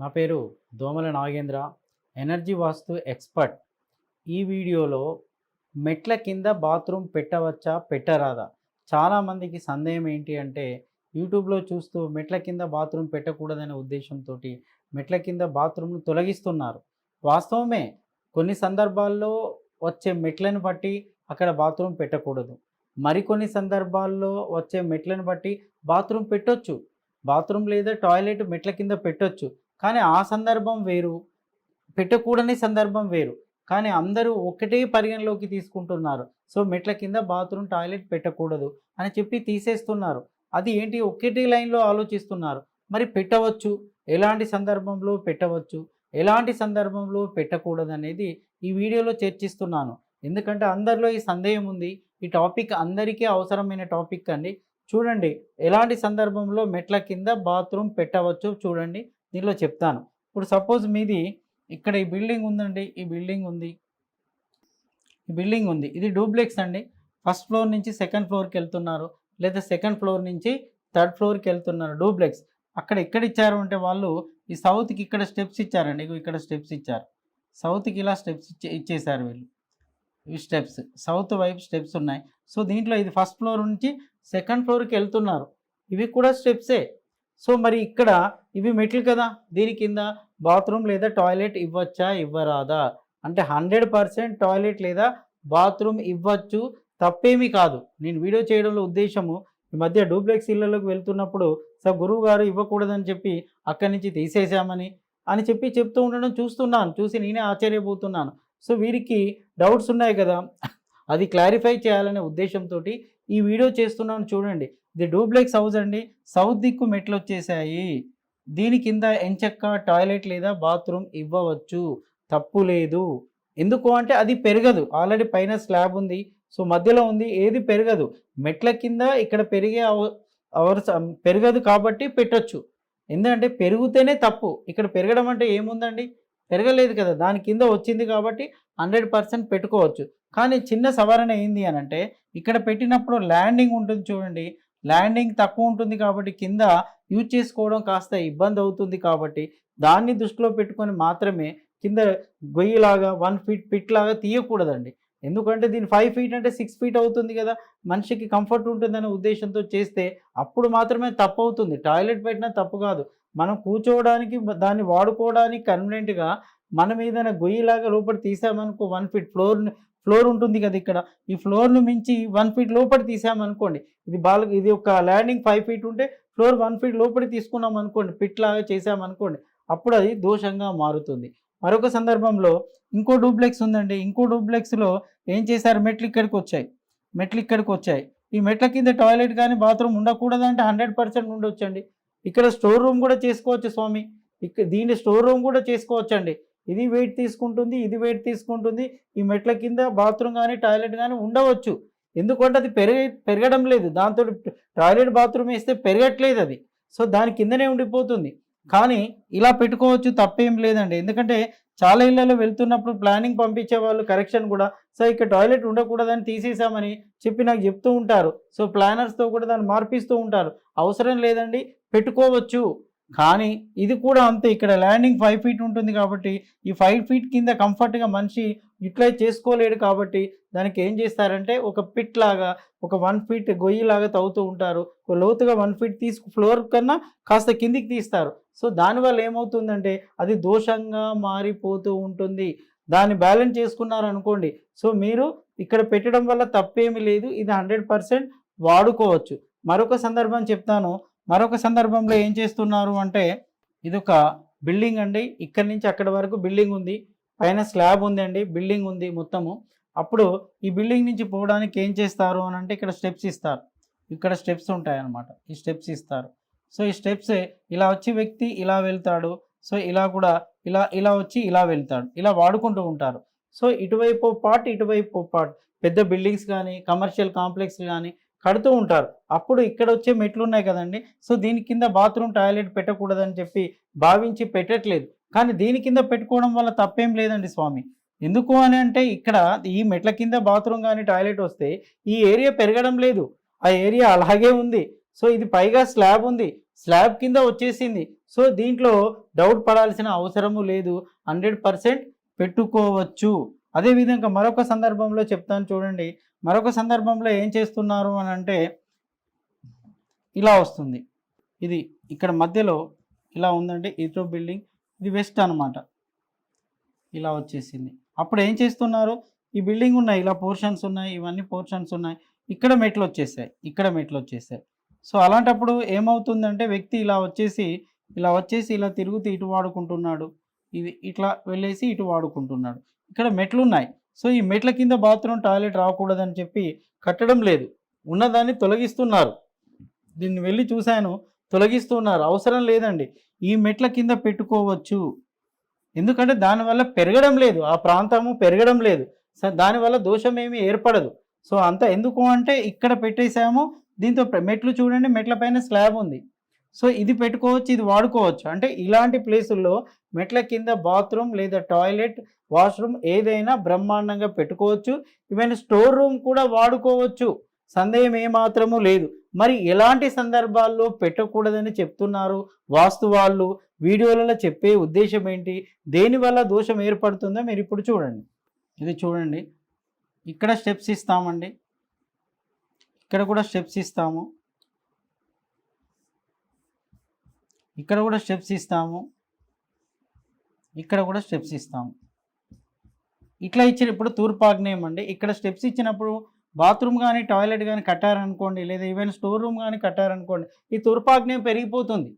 నా పేరు దోమల నాగేంద్ర ఎనర్జీ వాస్తు ఎక్స్పర్ట్. ఈ వీడియోలో మెట్ల కింద బాత్రూమ్ పెట్టవచ్చా పెట్టరాదా? చాలామందికి సందేహం ఏంటి అంటే యూట్యూబ్లో చూస్తూ మెట్ల కింద బాత్రూమ్ పెట్టకూడదనే ఉద్దేశంతో మెట్ల కింద బాత్రూమ్ను తొలగిస్తున్నారు. వాస్తవమే కొన్ని సందర్భాల్లో వచ్చే మెట్లను బట్టి అక్కడ బాత్రూమ్ పెట్టకూడదు. మరికొన్ని సందర్భాల్లో వచ్చే మెట్లను బట్టి బాత్రూమ్ పెట్టొచ్చు. బాత్రూమ్ లేదా టాయిలెట్ మెట్ల కింద పెట్టొచ్చు. కానీ ఆ సందర్భం వేరు పెట్టకూడని సందర్భం వేరు. కానీ అందరూ ఒకటే పరిగణలోకి తీసుకుంటున్నారు. సో మెట్ల కింద బాత్రూమ్ టాయిలెట్ పెట్టకూడదు అని చెప్పి తీసేస్తున్నారు. అది ఏంటి? ఒకటే లైన్లో ఆలోచిస్తున్నారు. మరి పెట్టవచ్చు. ఎలాంటి సందర్భంలో పెట్టవచ్చు? ఎలాంటి సందర్భంలో పెట్టకూడదు అనేది ఈ వీడియోలో చర్చిస్తున్నాను. ఎందుకంటే అందరిలో ఈ సందేహం ఉంది. ఈ టాపిక్ అందరికీ అవసరమైన టాపిక్ అండి. చూడండి ఎలాంటి సందర్భంలో మెట్ల కింద బాత్రూమ్ పెట్టవచ్చు చూడండి. దీనిలో చెప్తాను. ఇప్పుడు సపోజ్ మీది ఇక్కడ ఈ బిల్డింగ్ ఉందండి ఈ బిల్డింగ్ ఉంది. ఈ బిల్డింగ్ ఉంది. ఇది డూప్లెక్స్ అండి. ఫస్ట్ ఫ్లోర్ నుంచి సెకండ్ ఫ్లోర్కి వెళ్తున్నారు. లేదా సెకండ్ ఫ్లోర్ నుంచి థర్డ్ ఫ్లోర్కి వెళ్తున్నారు డూప్లెక్స్. అక్కడ ఎక్కడ ఇచ్చారు అంటే వాళ్ళు ఈ సౌత్కి ఇక్కడ స్టెప్స్ ఇచ్చారండి. ఇక్కడ స్టెప్స్ ఇచ్చారు. సౌత్కి ఇలా స్టెప్స్ ఇచ్చే ఇచ్చేసారు వీళ్ళు. ఇవి స్టెప్స్. సౌత్ వైపు స్టెప్స్ ఉన్నాయి. సో దీంట్లో ఇది ఫస్ట్ ఫ్లోర్ నుంచి సెకండ్ ఫ్లోర్కి వెళ్తున్నారు. ఇవి కూడా స్టెప్సే. సో మరి ఇక్కడ ఇవి మెట్లు కదా? దీని కింద బాత్రూమ్ లేదా టాయిలెట్ ఇవ్వచ్చా? ఇవ్వరాదా? అంటే హండ్రెడ్ పర్సెంట్ టాయిలెట్ లేదా బాత్రూమ్ ఇవ్వచ్చు తప్పేమీ కాదు. నేను వీడియో చేయడంలో ఉద్దేశము ఈ మధ్య డూప్లెక్స్ ఇళ్ళలోకి వెళ్తున్నప్పుడు సార్ గురువు గారు ఇవ్వకూడదని చెప్పి అక్కడి నుంచి తీసేసామని అని చెప్పి చెప్తూ ఉండడం చూస్తున్నాను. చూసి నేనే ఆశ్చర్యపోతున్నాను. సో వీరికి డౌట్స్ ఉన్నాయి కదా? అది క్లారిఫై చేయాలనే ఉద్దేశంతో ఈ వీడియో చేస్తున్నాను చూడండి. ఇది డూప్లెక్స్ హౌస్ అండి. సౌత్ దిక్కు మెట్లు వచ్చేసాయి దీని కింద ఎంచక్క టాయిలెట్ లేదా బాత్రూమ్ ఇవ్వవచ్చు. తప్పు లేదు. ఎందుకు అంటే అది పెరగదు. ఆల్రెడీ పైన స్లాబ్ ఉంది. సో మధ్యలో ఉంది. ఏది పెరగదు. మెట్ల కింద ఇక్కడ పెరిగే అవర్ పెరగదు కాబట్టి పెట్టొచ్చు. ఎందుకంటే పెరిగితేనే తప్పు. ఇక్కడ పెరగడం అంటే ఏముందండి? పెరగలేదు కదా. దాని కింద వచ్చింది కాబట్టి హండ్రెడ్ పర్సెంట్ పెట్టుకోవచ్చు. కానీ చిన్న సవరణ ఏంది అని అంటే ఇక్కడ పెట్టినప్పుడు ల్యాండింగ్ ఉంటుంది చూడండి. ల్యాండింగ్ తక్కువ ఉంటుంది కాబట్టి కింద యూజ్ చేసుకోవడం కాస్త ఇబ్బంది అవుతుంది కాబట్టి దాన్ని దృష్టిలో పెట్టుకొని మాత్రమే కింద గొయ్యిలాగా వన్ ఫీట్ పిట్ లాగా తీయకూడదండి. ఎందుకంటే దీని ఫైవ్ ఫీట్ అంటే సిక్స్ ఫీట్ అవుతుంది కదా. మనిషికి కంఫర్ట్ ఉంటుందనే ఉద్దేశంతో చేస్తే అప్పుడు మాత్రమే తప్పు అవుతుంది. టాయిలెట్ పెట్టినా తప్పు కాదు. మనం కూర్చోవడానికి దాన్ని వాడుకోవడానికి కన్వీనెంట్గా మనం ఏదైనా గొయ్యిలాగా లోపల తీసామనుకో వన్ ఫీట్ ఫ్లోర్ ఫ్లోర్ ఉంటుంది కదా ఇక్కడ. ఈ ఫ్లోర్ను మించి వన్ ఫీట్ లోపల తీసామనుకోండి ఇది బాల్ ఇది ఒక ల్యాండింగ్ ఫైవ్ ఫీట్ ఉంటే ఫ్లోర్ వన్ ఫీట్ లోపలి తీసుకున్నాం అనుకోండి. పిట్ లాగా చేసామనుకోండి అప్పుడు అది దోషంగా మారుతుంది. మరొక సందర్భంలో ఇంకో డూప్లెక్స్ ఉందండి. ఇంకో డూప్లెక్స్లో ఏం చేశారు? మెట్లు ఇక్కడికి వచ్చాయి. మెట్లు ఇక్కడికి వచ్చాయి. ఈ మెట్ల కింద టాయిలెట్ కానీ బాత్రూమ్ ఉండకూడదంటే హండ్రెడ్ పర్సెంట్ ఉండొచ్చండి. ఇక్కడ స్టోర్ రూమ్ కూడా చేసుకోవచ్చు స్వామి. ఇక్కడ దీన్ని స్టోర్ రూమ్ కూడా చేసుకోవచ్చండి. ఇది వెయిట్ తీసుకుంటుంది ఇది వెయిట్ తీసుకుంటుంది. ఈ మెట్ల కింద బాత్రూమ్ కానీ టాయిలెట్ కానీ ఉండవచ్చు. ఎందుకంటే అది పెరగ పెరగడం లేదు. దాంతో టాయిలెట్ బాత్రూమ్ వేస్తే పెరగట్లేదు అది. సో దాని కిందనే ఉండిపోతుంది. కానీ ఇలా పెట్టుకోవచ్చు తప్పేం లేదండి. ఎందుకంటే చాలా ఇళ్ళలో వెళ్తున్నప్పుడు ప్లానింగ్ పంపించే వాళ్ళు కరెక్షన్ కూడా. సో ఇక్కడ టాయిలెట్ ఉండకూడదని తీసేసామని చెప్పి నాకు చెప్తూ ఉంటారు. సో ప్లానర్స్తో కూడా దాన్ని మార్పిస్తూ ఉంటారు. అవసరం లేదండి. పెట్టుకోవచ్చు. కానీ ఇది కూడా అంతే ఇక్కడ ల్యాండింగ్ ఫైవ్ ఫీట్ ఉంటుంది కాబట్టి ఈ ఫైవ్ ఫీట్ కింద కంఫర్ట్గా మనిషి యూటిలైజ్ చేసుకోలేడు కాబట్టి దానికి ఏం చేస్తారంటే ఒక పిట్ లాగా ఒక వన్ ఫీట్ గొయ్యిలాగా తవ్వుతూ ఉంటారు. ఒక లోతుగా వన్ ఫీట్ తీసుకు ఫ్లోర్ కన్నా కాస్త కిందికి తీస్తారు. సో దానివల్ల ఏమవుతుందంటే అది దోషంగా మారిపోతూ ఉంటుంది. దాన్ని బ్యాలెన్స్ చేసుకున్నారు అనుకోండి సో మీరు ఇక్కడ పెట్టడం వల్ల తప్పేమీ లేదు. ఇది హండ్రెడ్ పర్సెంట్ వాడుకోవచ్చు. మరొక సందర్భం చెప్తాను. మరొక సందర్భంలో ఏం చేస్తున్నారు అంటే ఇది ఒక బిల్డింగ్ అండి. ఇక్కడి నుంచి అక్కడి వరకు బిల్డింగ్ ఉంది. పైన స్లాబ్ ఉందండి. బిల్డింగ్ ఉంది మొత్తము. అప్పుడు ఈ బిల్డింగ్ నుంచి పోవడానికి ఏం చేస్తారు అని అంటే ఇక్కడ స్టెప్స్ ఇస్తారు. ఇక్కడ స్టెప్స్ ఉంటాయి అన్నమాట ఈ స్టెప్స్ ఇస్తారు. సో ఈ స్టెప్స్ ఇలా వచ్చే వ్యక్తి ఇలా వెళ్తాడు. సో ఇలా కూడా ఇలా ఇలా వచ్చి ఇలా వెళ్తాడు. ఇలా వాడుకుంటూ ఉంటారు. సో ఇటువైపు పార్ట్ ఇటువైపు పార్ట్. పెద్ద బిల్డింగ్స్ కానీ కమర్షియల్ కాంప్లెక్స్ కానీ కడుతూ ఉంటారు. అప్పుడు ఇక్కడ వచ్చే మెట్లు ఉన్నాయి కదండి. సో దీని కింద బాత్రూమ్ టాయిలెట్ పెట్టకూడదని చెప్పి భావించి పెట్టట్లేదు. కానీ దీని కింద పెట్టుకోవడం వల్ల తప్పేం లేదండి స్వామి. ఎందుకు అని అంటే ఇక్కడ ఈ మెట్ల కింద బాత్రూమ్ కానీ టాయిలెట్ వస్తే ఈ ఏరియా పెరగడం లేదు. ఆ ఏరియా అలాగే ఉంది. సో ఇది పైగా స్లాబ్ ఉంది. స్లాబ్ కింద వచ్చేసింది. సో దీంట్లో డౌట్ పడాల్సిన అవసరము లేదు. హండ్రెడ్ పర్సెంట్ పెట్టుకోవచ్చు. అదేవిధంగా మరొక సందర్భంలో చెప్తాను చూడండి. మరొక సందర్భంలో ఏం చేస్తున్నారు అని అంటే ఇలా వస్తుంది. ఇది ఇక్కడ మధ్యలో ఇలా ఉందంటే ఇటో బిల్డింగ్ ఇది వెస్ట్ అన్నమాట. ఇలా వచ్చేసింది. అప్పుడు ఏం చేస్తున్నారు? ఈ బిల్డింగ్ ఉన్నాయి ఇలా పోర్షన్స్ ఉన్నాయి ఇవన్నీ పోర్షన్స్ ఉన్నాయి. ఇక్కడ మెట్లు వచ్చేసాయి ఇక్కడ మెట్లు వచ్చేసాయి. సో అలాంటప్పుడు ఏమవుతుందంటే వ్యక్తి ఇలా వచ్చేసి ఇలా వచ్చేసి ఇలా తిరుగుతూ ఇటు వాడుకుంటున్నాడు. ఇది ఇట్లా వెళ్ళేసి ఇటు వాడుకుంటున్నాడు. ఇక్కడ మెట్లు ఉన్నాయి సో ఈ మెట్ల కింద బాత్రూమ్ టాయిలెట్ రాకూడదని చెప్పి కట్టడం లేదు. ఉన్నదాన్ని తొలగిస్తున్నారు. దీన్ని వెళ్ళి చూశాను. తొలగిస్తున్నారు. అవసరం లేదండి. ఈ మెట్ల కింద పెట్టుకోవచ్చు. ఎందుకంటే దానివల్ల పెరగడం లేదు. ఆ ప్రాంతము పెరగడం లేదు. సో దానివల్ల దోషం ఏమీ ఏర్పడదు. సో అంత ఎందుకు అంటే ఇక్కడ పెట్టేశాము. దీంతో మెట్లు చూడండి. మెట్ల పైన స్లాబ్ ఉంది. సో ఇది పెట్టుకోవచ్చు ఇది వాడుకోవచ్చు. అంటే ఇలాంటి ప్లేసుల్లో మెట్ల కింద బాత్రూమ్ లేదా టాయిలెట్ వాష్రూమ్ ఏదైనా బ్రహ్మాండంగా పెట్టుకోవచ్చు. ఈవెన్ స్టోర్ రూమ్ కూడా వాడుకోవచ్చు. సందేహం ఏమాత్రము లేదు. మరి ఎలాంటి సందర్భాల్లో పెట్టకూడదని చెప్తున్నారు వాస్తు వాళ్ళు? వీడియోలలో చెప్పే ఉద్దేశం ఏంటి? దేనివల్ల దోషం ఏర్పడుతుందో మీరు ఇప్పుడు చూడండి. ఇది చూడండి. ఇక్కడ స్టెప్స్ ఇస్తామండి. ఇక్కడ కూడా స్టెప్స్ ఇస్తాము. ఇక్కడ కూడా స్టెప్స్ ఇస్తాము. ఇక్కడ కూడా స్టెప్స్ ఇస్తాము. ఇట్లా ఇచ్చినప్పుడు తూర్పాగ్నేయం తూర్పు ఆగ్నేయం అండి. ఇక్కడ స్టెప్స్ ఇచ్చినప్పుడు బాత్రూమ్ కానీ టాయిలెట్ కానీ కట్టారనుకోండి లేదా ఈవెన్ స్టోర్ రూమ్ కానీ కట్టారనుకోండి ఈ తూర్పాగ్నేయం పెరిగిపోతుంది.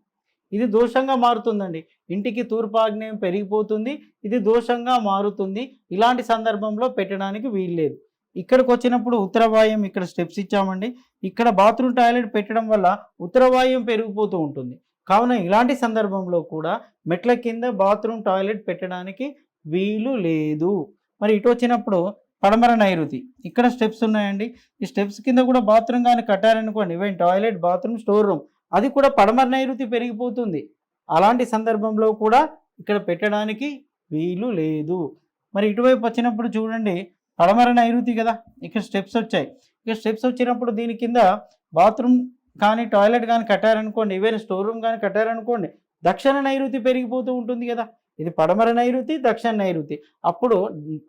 ఇది దోషంగా మారుతుందండి. ఇంటికి తూర్పాగ్నేయం పెరిగిపోతుంది ఇది దోషంగా మారుతుంది. ఇలాంటి సందర్భంలో పెట్టడానికి వీల్లేదు ఇక్కడికి వచ్చినప్పుడు ఉత్తరవాయం ఇక్కడ స్టెప్స్ ఇచ్చామండి. ఇక్కడ బాత్రూమ్ టాయిలెట్ పెట్టడం వల్ల ఉత్తరవాయం పెరిగిపోతూ ఉంటుంది. కావున ఇలాంటి సందర్భంలో కూడా మెట్ల కింద బాత్రూమ్ టాయిలెట్ పెట్టడానికి వీలు లేదు. మరి ఇటు వచ్చినప్పుడు పడమర నైరుతి. ఇక్కడ స్టెప్స్ ఉన్నాయండి. ఈ స్టెప్స్ కింద కూడా బాత్రూమ్ కానీ కట్టారనుకోండి even toilet bathroom store room అది కూడా పడమర నైరుతి పెరిగిపోతుంది. అలాంటి సందర్భంలో కూడా ఇక్కడ పెట్టడానికి వీలు లేదు. మరి ఇటువైపు వచ్చినప్పుడు చూడండి పడమర నైరుతి కదా ఇక్కడ స్టెప్స్ వచ్చాయి. ఇక్కడ స్టెప్స్ వచ్చినప్పుడు దీని కింద బాత్రూమ్ కానీ టాయిలెట్ కానీ కట్టారనుకోండి వేరే స్టోర్ రూమ్ కానీ కట్టారనుకోండి దక్షిణ నైరుతి పెరిగిపోతూ ఉంటుంది కదా. ఇది పడమర నైరుతి దక్షిణ నైరుతి. అప్పుడు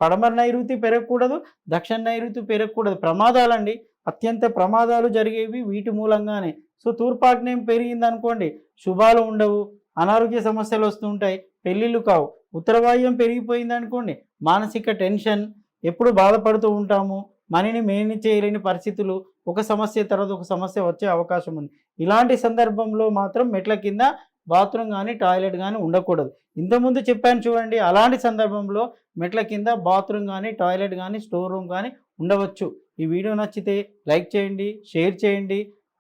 పడమర నైరుతి పెరగకూడదు దక్షిణ నైరుతి పెరగకూడదు. ప్రమాదాలండి. అత్యంత ప్రమాదాలు జరిగేవి వీటి మూలంగానే. సో తూర్పాగ్నేయం పెరిగింది అనుకోండి శుభాలు ఉండవు అనారోగ్య సమస్యలు వస్తుంటాయి పెళ్ళిళ్ళు కావు. ఉత్తరవాయుం పెరిగిపోయింది అనుకోండి మానసిక టెన్షన్ ఎప్పుడు బాధపడుతూ ఉంటాము మనీని మేనేజ్ చేయలేని పరిస్థితులు ఒక సమస్య తర్వాత ఒక సమస్య వచ్చే అవకాశం ఉంది. ఇలాంటి సందర్భంలో మాత్రం మెట్ల కింద బాత్రూమ్ కానీ టాయిలెట్ కానీ ఉండకూడదు. ఇంతకుముందు చెప్పాను చూడండి అలాంటి సందర్భంలో మెట్ల కింద బాత్రూమ్ కానీ టాయిలెట్ కానీ స్టోర్ రూమ్ కానీ ఉండవచ్చు. ఈ వీడియో నచ్చితే లైక్ చేయండి షేర్ చేయండి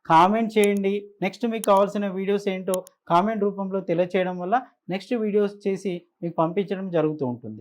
కామెంట్ చేయండి. నెక్స్ట్ మీకు కావాల్సిన వీడియోస్ ఏంటో కామెంట్ రూపంలో తెలియచేయడం వల్ల నెక్స్ట్ వీడియోస్ చేసి మీకు పంపించడం జరుగుతూ ఉంటుంది.